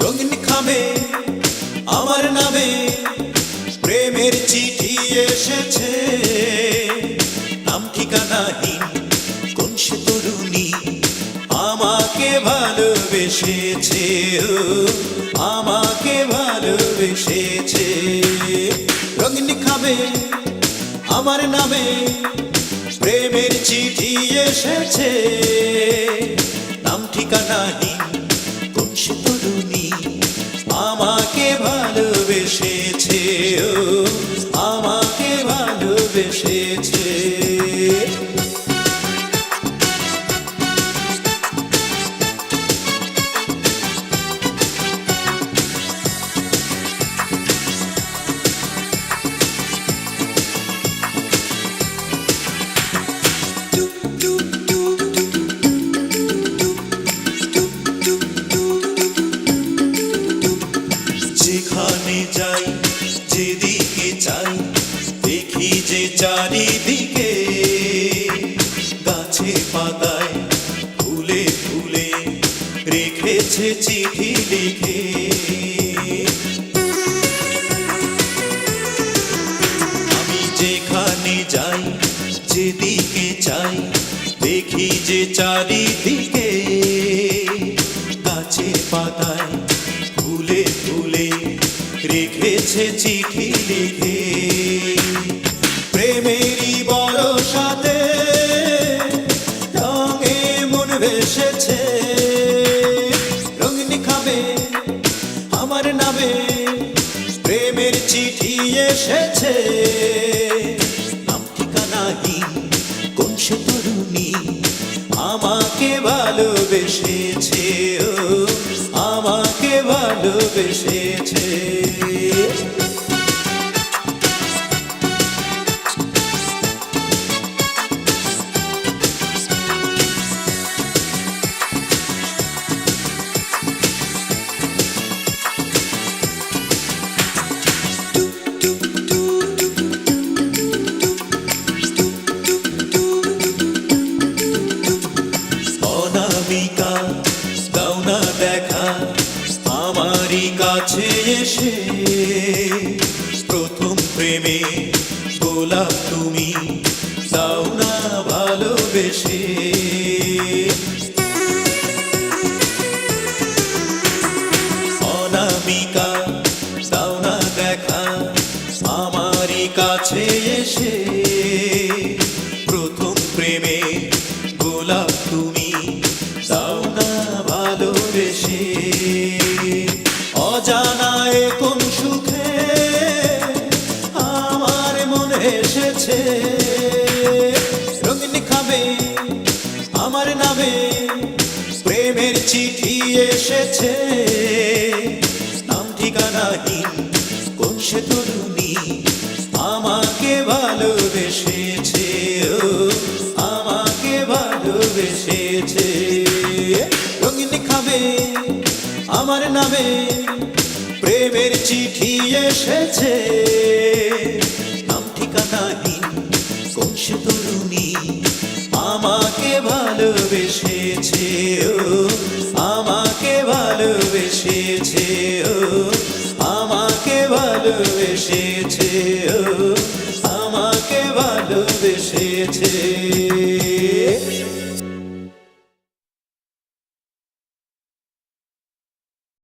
রঙিন খামে আমার নামে প্রেমের চিঠি এসেছে ও, আমাকে ভালোবেসেছে। রঙিন খামে আমার নামে প্রেমের চিঠি এসেছে। নাম ঠিকানাহীন কোন তরুণী আমাকে ভালোবেসেছে আমাকে ভালোবেসেছে। চারিদিকে গাছে পাতায় ফুলে ফুলে রেখেছে চিঠি লিখে। আমি যেখানে যাই, যেদিকে চাই, দেখি যে চারিদিকে গাছে পাতায় ফুলে ফুলে রেখেছে চিঠি। চিঠি এসেছে। নাম ঠিকানাহীন কোন সে তরুণী আমাকে ভালোবেসেছে আমাকে ভালোবেসেছে। আমারই কাছে এসে প্রথম প্রেমে গোলাপ তুমি দাও না ভালোবেসে। অনামিকা দাও না দেখা, আমারই কাছে এসে প্রথম প্রেমে গোলাপ তুমি দাও আমার প্রেমের চিঠি এসেছে। নাম ঠিকানাহীন। কোন সে তরুণী আমাকে ভালোবেসেছে আমাকে ভালোবেসেছে। রঙিন খাবে আমার নামে। প্রেমের চিঠি এসেছে। ভালোবেসেছে ও আমাকে ভালোবেসেছে ও আমাকে ভালোবেসেছে ও আমাকে ভালোবেসেছে।